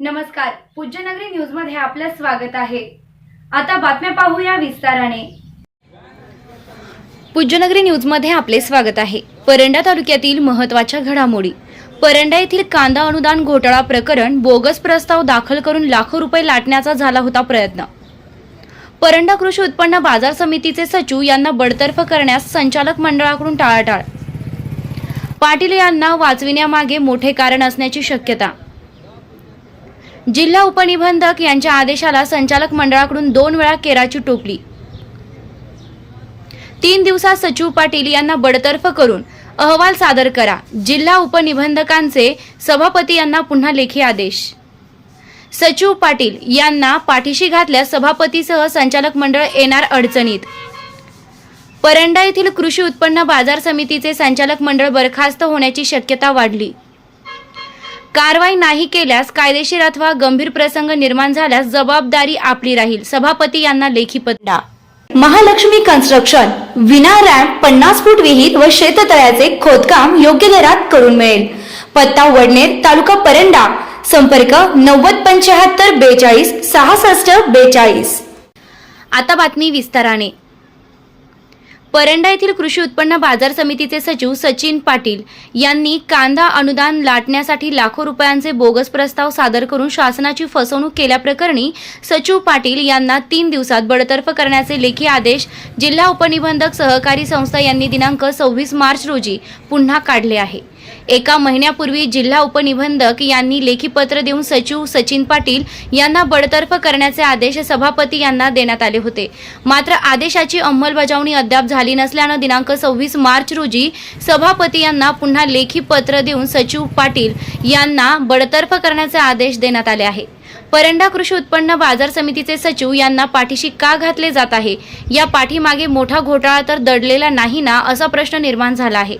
नमस्कार. पूज्यनगरी न्यूजमध्ये आपलं स्वागत आहे. आता बातम्या पाहूया विस्ताराने. पूज्यनगरी न्यूजमध्ये आपले स्वागत आहे. परंडा तालुक्यातील महत्त्वाच्या घडामोडी. परंडा येथील कांदा अनुदान घोटाळा प्रकरण बोगस प्रस्ताव दाखल करून लाखो रुपये लाटण्याचा झाला होता प्रयत्न. परंडा कृषी उत्पन्न बाजार समितीचे सचिव यांना बडतर्फ करण्यास संचालक मंडळाकडून टाळाटाळ. पाटील यांना वाचविण्यामागे मोठे कारण असण्याची शक्यता. जिल्हा उपनिबंधक यांच्या आदेशाला संचालक मंडळाकडून दोन वेळा केराची टोपली. तीन दिवसात सचिव पाटील यांना बडतर्फ करून अहवाल सादर करा. जिल्हा उपनिबंधकांचे सभापती यांना पुन्हा लेखी आदेश. सचिव पाटील यांना पाठीशी घातल्यास सभापतीसह संचालक मंडळ येणार अडचणीत. परंडा येथील कृषी उत्पन्न बाजार समितीचे संचालक मंडळ बरखास्त होण्याची शक्यता वाढली. कारवाई नाही केल्यास कायदेशीर अथवा गंभीर प्रसंग निर्माण झाल्यास जबाबदारी आपली राहील. सभापती यांना लेखी पत्रा महालक्ष्मी कन्स्ट्रक्शन विना रॅम्प पन्नास फूट विहीर व शेततळ्याचे खोदकाम योग्य दरात करून मिळेल. पत्ता वडनेर तालुका परंडा. संपर्क नव्वद पंच्याहत्तर बेचाळीस सहासष्ट बेचाळीस. आता बातमी विस्ताराने. परंडा येथील कृषी उत्पन्न बाजार समितीचे सचिव सचिन पाटील यांनी कांदा अनुदान लाटण्यासाठी लाखो रुपयांचे बोगस प्रस्ताव सादर करून शासनाची फसवणूक केल्याप्रकरणी सचिव पाटील यांना तीन दिवसात बडतर्फ करण्याचे लेखी आदेश जिल्हा उपनिबंधक सहकारी संस्था यांनी दिनांक सव्वीस मार्च रोजी पुन्हा काढले आहे. एका महिन्यापूर्वी जिल्हा उपनिबंधक यांनी लेखी पत्र देऊन सचिव सचिन पाटील यांना बडतर्फ करण्याचे आदेश सभापती यांना देण्यात आले होते. मात्र आदेशाची अंमलबजावणी अद्याप झाली नसल्यानं दिनांक सव्वीस मार्च रोजी सभापती यांना पुन्हा लेखी पत्र देऊन सचिव पाटील यांना बडतर्फ करण्याचे आदेश देण्यात आले आहे. परंडा कृषी उत्पन्न बाजार समितीचे सचिव यांना पाठीशी का घातले जात आहे? या पाठीमागे मोठा घोटाळा तर दडलेला नाही ना असा प्रश्न निर्माण झाला आहे.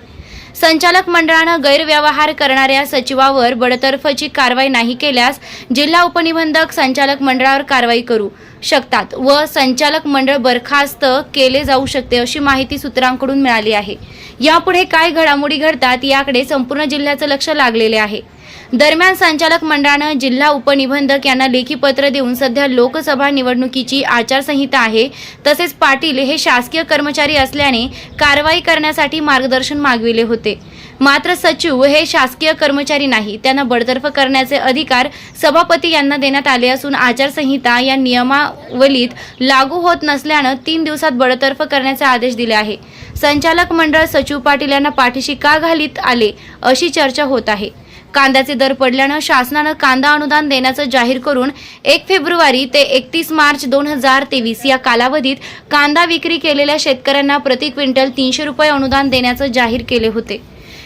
संचालक मंडळानं गैरव्यवहार करणाऱ्या सचिवावर बडतर्फची कारवाई नाही केल्यास जिल्हा उपनिबंधक संचालक मंडळावर कारवाई करू शकतात व संचालक मंडळ बरखास्त केले जाऊ शकते अशी माहिती सूत्रांकडून मिळाली आहे. यापुढे काय घडामोडी घडतात याकडे संपूर्ण जिल्ह्याचं लक्ष लागलेले आहे. दरम्यान संचालक मंडळानं जिल्हा उपनिबंधक यांना लेखी पत्र देऊन सध्या लोकसभा निवडणुकीची आचारसंहिता आहे. तसेच पाटील हे शासकीय कर्मचारी असल्याने कारवाई करण्यासाठी मार्गदर्शन मागविले होते. मात्र सचिव हे शासकीय कर्मचारी नाही. त्यांना बडतर्फ करण्याचे अधिकार सभापती यांना देण्यात आले असून आचारसंहिता या नियमावलीत लागू होत नसल्यानं तीन दिवसात बडतर्फ करण्याचे आदेश दिले आहे. संचालक मंडळ सचिव पाटील यांना पाठीशी का घालीत आले अशी चर्चा होत आहे. कांद्याचे दर पडल्यानं शासनानं कांदा अनुदान देण्याचं जाहीर करून एक फेब्रुवारी ते एकतीस मार्च दोन हजार तेवीस या कालावधीत कांदा विक्री केलेल्या शेतकऱ्यांना प्रति क्विंटल तीनशे रुपये अनुदान देण्याचं जाहीर केले होते.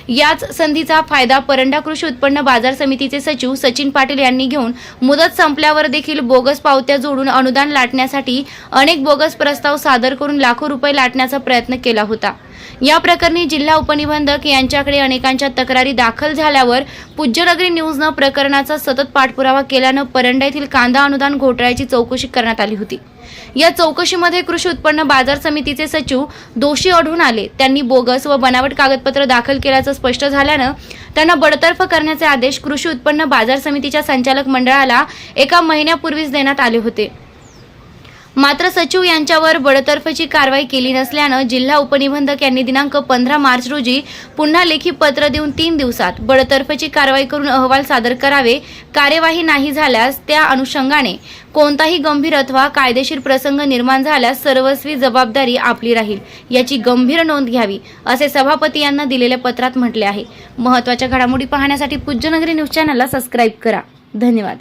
याच संधीचा फायदा परंडा कृषी उत्पन्न बाजार समितीचे सचिव सचिन पाटील यांनी घेऊन मुदत संपल्यावर देखील बोगस पावत्या जोडून अनुदान लाटण्यासाठी अनेक बोगस प्रस्ताव सादर करून लाखो रुपये लाटण्याचा प्रयत्न केला होता. या प्रकरणी जिल्हा उपनिबंधक यांच्याकडे अनेकांच्या तक्रारी दाखल झाल्यावर पूज्यनगरी न्यूजनं प्रकरणाचा सतत पाठपुरावा केल्यानं परंडा येथील कांदा अनुदान घोटाळ्याची चौकशी करण्यात आली होती. या चौकशीमध्ये कृषी उत्पन्न बाजार समितीचे सचिव दोषी आढळून आले. त्यांनी बोगस व बनावट कागदपत्र दाखल केल्याचं स्पष्ट झाल्यानं त्यांना बडतर्फ करण्याचे आदेश कृषी उत्पन्न बाजार समितीच्या संचालक मंडळाला एका महिन्यापूर्वीच देण्यात आले होते. मात्र सचिव यांच्यावर बडतर्फची कारवाई केली नसल्यानं जिल्हा उपनिबंधक यांनी दिनांक पंधरा मार्च रोजी पुन्हा लेखी पत्र देऊन तीन दिवसात बडतर्फची कारवाई करून अहवाल सादर करावे कार्यवाही नाही झाल्यास त्या अनुषंगाने कोणताही गंभीर अथवा कायदेशीर प्रसंग निर्माण झाल्यास सर्वस्वी जबाबदारी आपली राहील याची गंभीर नोंद घ्यावी असे सभापती यांना दिलेल्या पत्रात म्हटले आहे. महत्त्वाच्या घडामोडी पाहण्यासाठी पूज्यनगरी न्यूज चॅनलला सबस्क्राईब करा. धन्यवाद.